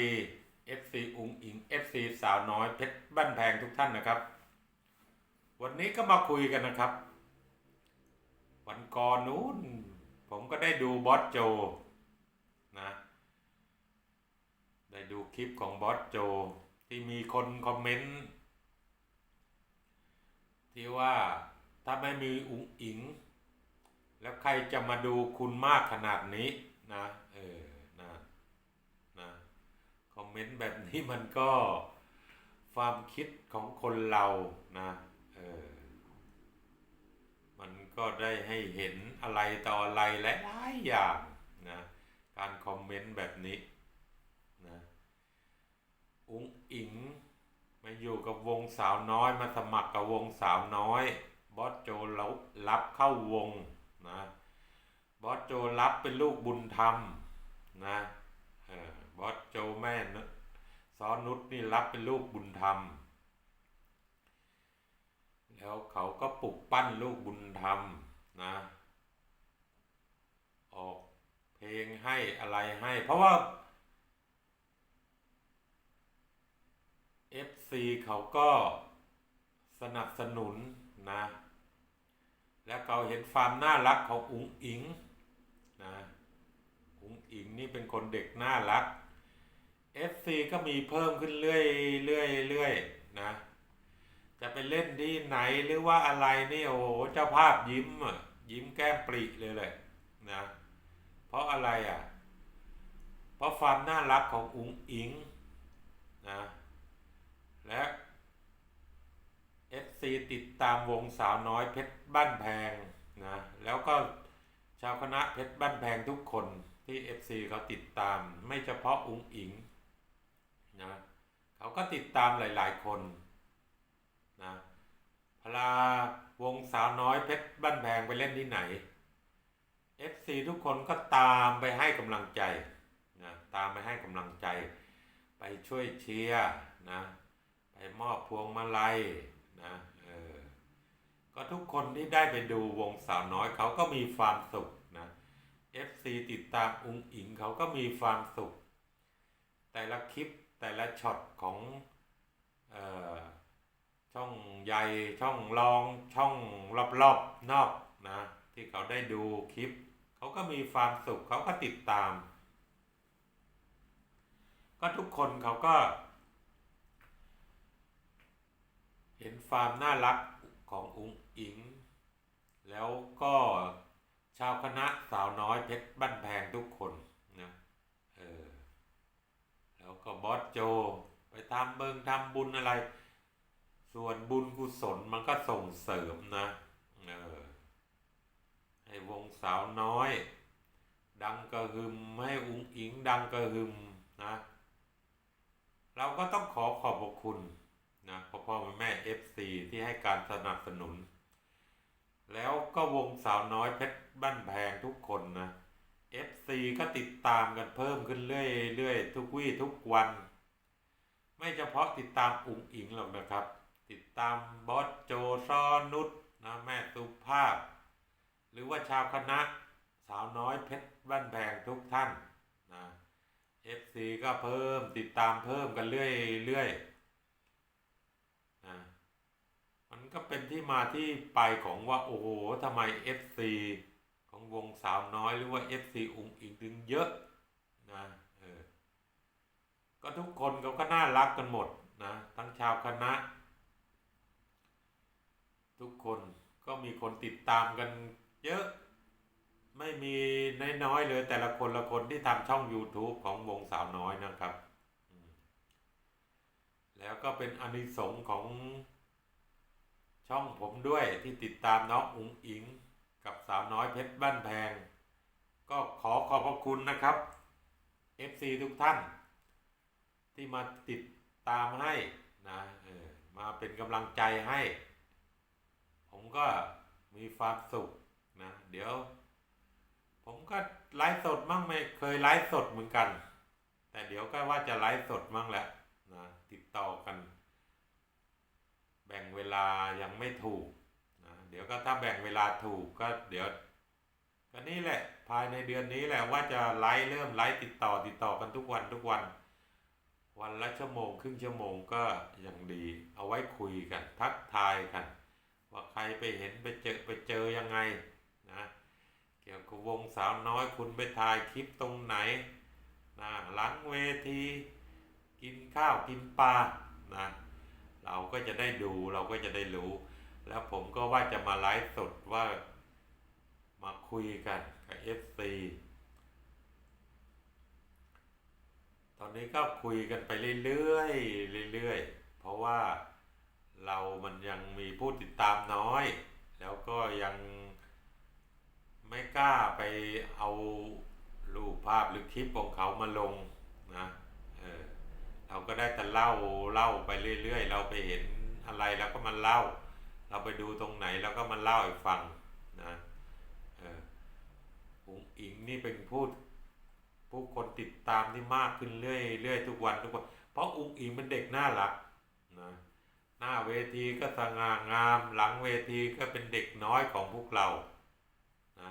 ดี FC อุงอิง FC สาวน้อยเพชรบ้านแพงทุกท่านนะครับ วันนี้ก็มาคุยกันนะครับ วันก่อนนู้น ผมก็ได้ดูบอสโจนะ ได้ดูคลิปของบอสโจที่มีคนคอมเมนต์ที่ว่าถ้าไม่มีอุงอิง แล้วใครจะมาดูคุณมากขนาดนี้นะเออ เมนต์แบบนี้มันก็ความคิดของคนเรานะเออมันก็ได้ให้เห็นอะไรต่ออะไรและหลายอย่างนะการคอมเมนต์แบบนี้นะอุ๋งอิงมาอยู่กับวงสาวน้อยมาสมัครกับวงสาวน้อย บอสโจรับรับเข้าวงนะบอสโจรับเป็นลูกบุญธรรมนะเออ บอสโจแม่นซ้อนนุชนี่รับเป็นลูกบุญธรรม แล้วเขาก็ปลุกปั้นลูกบุญธรรมนะ ออกเพลงให้อะไรให้ เพราะว่า FC เขาก็สนับสนุนนะ แล้วเขาเห็นความน่ารักของอุ๋งอิงนะอุ๋งอิงนี่เป็นคนเด็กน่ารัก FC ก็มีเพิ่มขึ้นเรื่อยเรื่อยเรื่อยนะ จะไปเล่นที่ไหนหรือว่าอะไรนี่โอ้โหเจ้าภาพยิ้มอะยิ้มแก้มปริเลยเลยนะ เพราะอะไรอะ เพราะความน่ารักของอุ๋งอิงนะและ FC ติดตามวงสาวน้อยเพชรบ้านแพงนะแล้วก็ชาวคณะเพชรบ้านแพงทุกคนที่ FC เขาติดตามไม่เฉพาะอุ๋งอิง นะเขาก็ติดตามหลายๆคนนะพลาวงสาวน้อยเพชรบ้านแพงไปเล่นที่ไหน FC ทุกคนก็ตามไปให้กำลังใจนะตามไปให้กำลังใจ ไปช่วยเชียร์นะไปมอบพวงมาลัยนะเออก็ทุกคนที่ได้ไปดูวงสาวน้อยเขาก็มีความสุขนะ FC ติดตามอุงอิงเขาก็มีความสุข แต่ละคลิป แต่ละช็อตของออช่องใหญ่ช่องรองช่องรอบๆนอกนะที่เขาได้ดูคลิป เขาก็มีความสุขเขาก็ติดตาม ก็ทุกคนเขาก็ เห็นความน่ารักของอุ๋งอิง แล้วก็ชาวคณะสาวน้อยเพชรบ้านแพงทุกคนนะเออแล้วก็บอสโจ ไปทำเบิงทำบุญ อะไร ส่วนบุญกุศลมันก็ส่งเสริมนะเออให้วงสาวน้อย ดังกระหึมให้อุ๋งอิงดังกระหึมนะ เราก็ต้องขอขอบพระคุณนะพ่อพ่อแม่แม่เอฟซีที่ให้การสนับสนุน แล้วก็วงสาวน้อยเพชรบ้านแพงทุกคนนะเอฟซีก็ติดตามกันเพิ่มขึ้นเรื่อยๆทุกวี่ทุกวัน ไม่เฉพาะติดตามอุ๋งอิงหรอกนะครับ ติดตามบอสโจซอนุชนะแม่สุภาพ หรือว่าชาวคณะสาวน้อยเพชรบ้านแพงทุกท่านนะ FC ก็เพิ่มติดตามเพิ่มกันเรื่อยเรื่อยนะมันก็เป็นที่มาที่ไปของว่าโอ้โหทำไม FC ของวงสาวน้อยหรือว่า FC อุงอิงถึงเยอะนะ ก็ทุกคนเขาก็น่ารักกันหมดนะทั้งชาวคณะ ทุกคนก็มีคนติดตามกันเยอะไม่มีน้อยๆเลยแต่ละคนละคนที่ทำช่อง YouTube ของวงสาวน้อยนะครับ แล้วก็เป็นอนิสงของช่องผมด้วยที่ติดตามน้องอุ๋งอิงกับสาวน้อยเพชรบ้านแพง ก็ขอขอบพระคุณนะครับ FC ทุกท่าน ที่มาติดตามให้นะเออมาเป็นกำลังใจให้ ผมก็มีความสุขนะเดี๋ยว ผมก็ไลฟ์สดมั่งไม่เคยไลฟ์สดเหมือนกัน แต่เดี๋ยวก็ว่าจะไลฟ์สดมั่งแล้วนะติดต่อกัน แบ่งเวลายังไม่ถูกนะเดี๋ยวก็ถ้าแบ่งเวลาถูกก็เดี๋ยวก็นี่แหละ ภายในเดือนนี้แหละว่าจะไลฟ์เริ่มไลฟ์ติดต่อติดต่อกันทุกวันทุกวัน วันละชั่วโมงครึ่งชั่วโมงก็ยังดี เอาไว้คุยกัน ทักทายกัน ว่าใครไปเห็นไปเจอไปเจอยังไงนะเกี่ยวกับวงสาวน้อยคุณไปถ่ายคลิปตรงไหนนะหลังเวที กินข้าวกินปลานะเราก็จะได้ดูเราก็จะได้รู้ แล้วผมก็ว่าจะมาไลฟ์สดว่ามาคุยกันกับ FC ตอนนี้ก็คุยกันไปเรื่อยๆเรื่อยๆเพราะว่าเรามันยังมีผู้ติดตามน้อย แล้วก็ยังไม่กล้าไปเอารูปภาพหรือคลิปของเขามาลงนะเออเราก็ได้แต่เล่าเล่าไปเรื่อยๆ เราไปเห็นอะไรเราก็มาเล่า เราไปดูตรงไหนเราก็มาเล่าให้ฟังนะเอออุ๋งอิงนี่เป็นผู้ ผู้คนติดตามที่มากขึ้นเรื่อยเรื่อยทุกวันทุกวัน เพราะอุ๋งอิงเป็นเด็กน่ารักนะหน้าเวทีก็สง่างาม หลังเวทีก็เป็นเด็กน้อยของพวกเรานะ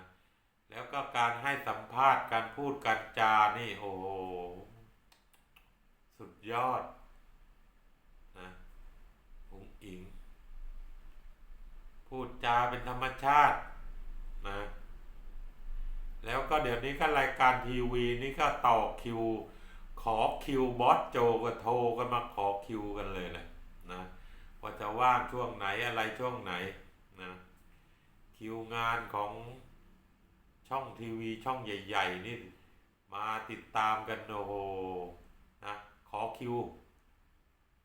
แล้วก็การให้สัมภาษณ์การพูดการจานี่โอ้โหสุดยอดนะอุ๋งอิง พูดจาเป็นธรรมชาติ แล้วก็เดี๋ยวนี้ก็รายการทีวีนี่ก็ต่อคิว ขอคิวบอสโจก็โทรกันมาขอคิวกันเลยแหละนะว่าจะว่างช่วงไหนอะไรช่วงไหนนะคิวงานของช่องทีวีช่องใหญ่ ๆ นี่มาติดตามกันโอ้โหนะขอคิว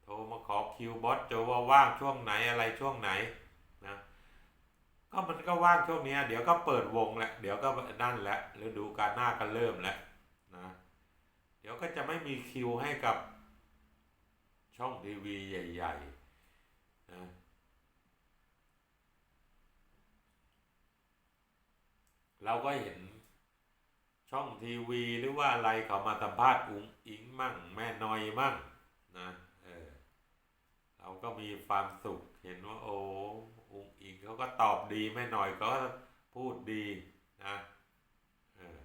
โทรมาขอคิวบอสโจว่าว่างช่วงไหนอะไรช่วงไหนนะ ก็มันก็ว่างช่วงนี้เดี๋ยวก็เปิดวงแหละเดี๋ยวก็นั่นแหละฤดูกาลหน้าก็เริ่มแล้วนะเดี๋ยวก็จะไม่มีคิวให้กับช่องทีวีใหญ่ๆนะเราก็เห็นช่องทีวีหรือว่าอะไรเขามาสัมภาษณ์อุ๋งอิงมั่ง แม่นอยมั่งนะเออเราก็มีความสุขเห็นว่าโอ้ อุงอิงเขาก็ตอบดีแม่หน่อยก็พูดดีนะเออ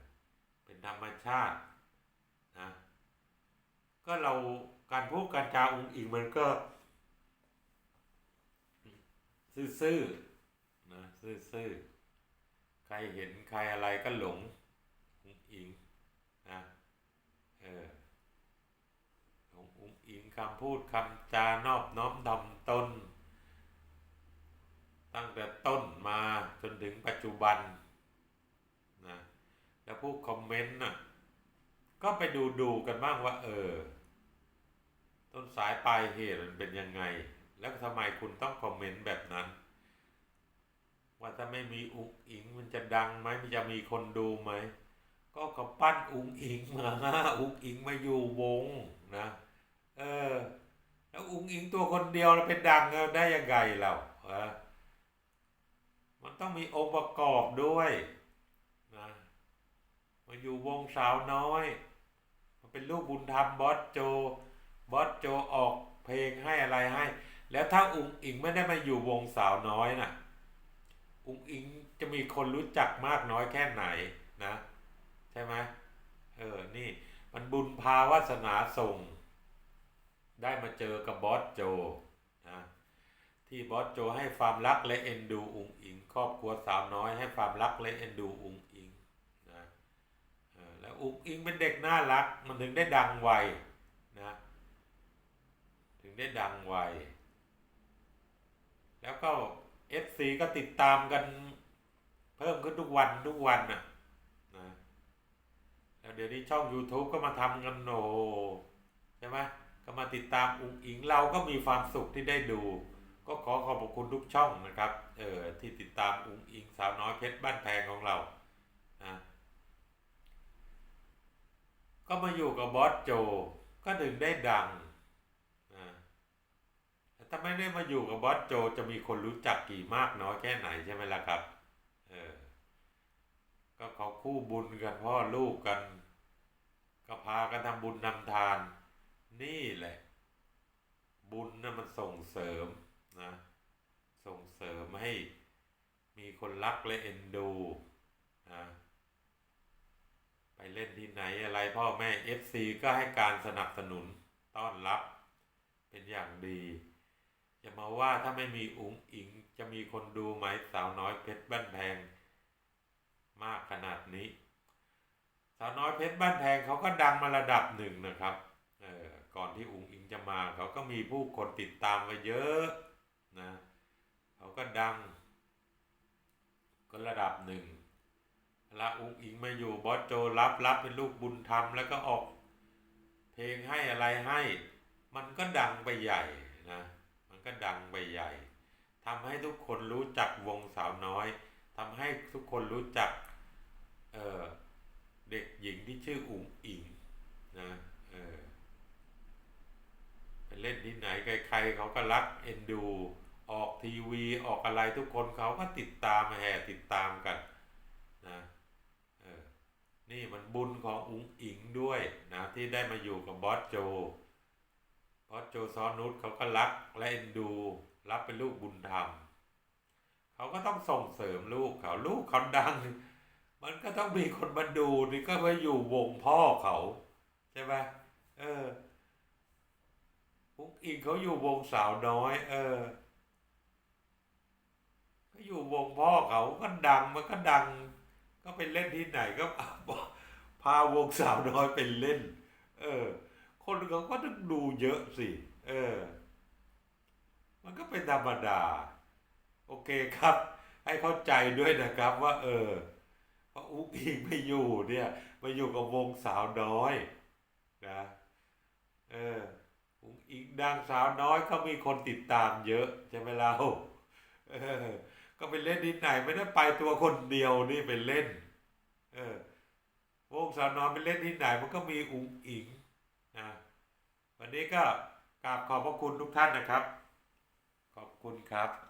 เป็นธรรมชาตินะก็เราการพูดการจาอุงอิงมันก็ ซื่อๆนะซื่อๆใครเห็นใครอะไรก็หลงอุงอิงนะเออของอุ้งอิงคำพูดคำจานอบน้อมถ่อมตน ตั้งแต่ต้นมาจนถึงปัจจุบันนะแล้วผู้คอมเมนต์น่ะก็ไปดูดูกันบ้างว่า เออ ต้นสายปลายเหตุมันเป็นยังไง แล้วทำไมคุณต้องคอมเมนต์แบบนั้น ว่าถ้าไม่มีอุ้งอิงมันจะดังไหมมันจะมีคนดูไหมก็เขาปั้นอุ้งอิงมาอุ้งอิงมาอยู่วงนะ เออ แล้วอุ้งอิงตัวคนเดียวแล้วเป็นดังได้ยังไงเราเออ ต้องมีองค์ประกอบด้วยนะมาอยู่วงสาวน้อยมันเป็นลูกบุญธรรมบอสโจบอสโจออกเพลงให้อะไรให้ แล้วถ้าอุ้งอิงไม่ได้มาอยู่วงสาวน้อยน่ะอุ้งอิงจะมีคนรู้จักมากน้อยแค่ไหนนะใช่ไหมเออนี่มันบุญพาวาสนาส่ง ได้มาเจอกับบอสโจ ที่บอสโจให้ความรักและเอ็นดูอุงอิง ครอบครัวสาวน้อยให้ความรักและเอ็นดูอุงอิงนะแล้วอุงอิงเป็นเด็กน่ารักมันถึงได้ดังไวนะถึงได้ดังไวแล้วก็เอฟซีก็ติดตามกันเพิ่มขึ้นทุกวันทุกวันน่ะนะแล้วเดี๋ยวนี้ช่อง YouTube ก็มาทำกันโนใช่ไหมก็มาติดตามอุงอิงเราก็มีความสุขที่ได้ดู ก็ขอขอบคุณทุกช่องนะครับเออที่ติดตามอุงอิงสาวน้อยเพชรบ้านแพงของเรานะก็มาอยู่กับบอสโจก็ถึงได้ดังนะแต่ถ้าไม่ได้มาอยู่กับบอสโจจะมีคนรู้จักกี่มากน้อยแค่ไหนใช่ไหมล่ะครับเออก็เขาคู่บุญกันพ่อลูกกัน ก็พากันทำบุญนำทาน นี่แหละ บุญนะ่ะมันส่งเสริม เสริมให้มีคนรักและเอ็นดูนะไปเล่นที่ไหนอะไรพ่อแม่ FC ก็ให้การสนับสนุนต้อนรับเป็นอย่างดีจะมาว่าถ้าไม่มีอุ๋งอิงจะมีคนดูไหมสาวน้อยเพชรบ้านแพงมากขนาดนี้ สาวน้อยเพชรบ้านแพงเขาก็ดังมาระดับหนึ่งนะครับเออก่อนที่อุ๋งอิงจะมาเขาก็มีผู้คนติดตามมาเยอะนะ เขาก็ดัง ก็ระดับหนึ่งละอุ๋งอิงมาอยู่บอสโจรับรับเป็นลูกบุญธรรมแล้วก็ออก เพลงให้อะไรให้ มันก็ดังไปใหญ่นะ มันก็ดังไปใหญ่ทำให้ทุกคนรู้จักวงสาวน้อยทำให้ทุกคนรู้จักเเด็กหญิงที่ชื่ออุ๋งอิงนะเออไปเล่นที่ไหนใครๆเขาก็รักเอ็นดู ออกทีวีออกอะไรทุกคนเขาก็ติดตามแห่ติดตามกันนะเออนี่มันบุญของอุ๋งอิงด้วยนะที่ได้มาอยู่กับบอสโจบอสโจซอนนุชเขาก็รักและเอ็นดู รับเป็นลูกบุญธรรมเขาก็ต้องส่งเสริมลูกเขาลูกเขาดัง มันก็ต้องมีคนมาดูนี่ก็มาอยู่วงพ่อเขาใช่ไหมเออพุกอิงเขาอยู่วงสาวน้อย เออ อยู่วงพ่อเขาก็ดังมันก็ดัง ก็ไปเล่นที่ไหนก็พาวงสาวน้อยไปเล่น เออ คนเขาก็ต้องดูเยอะสิ เออ มันก็เป็นธรรมดา โอเคครับ ให้เข้าใจด้วยนะครับว่า เออเพราะอุ๊กอิงไม่อยู่เนี่ยมาอยู่กับวงสาวน้อยนะเอออุ๊กอิงดังสาวน้อยเขามีคนติดตามเยอะใช่ไหมเราเออ ก็ไปเล่นที่ไหนไม่ได้ไปตัวคนเดียวนี่เป็นเล่น เออวงสาวนอนไปเล่นที่ไหนมันก็มีอุ๋งอิงนะวันนี้ก็กราบขอบพระคุณทุกท่านนะครับ ขอบคุณครับ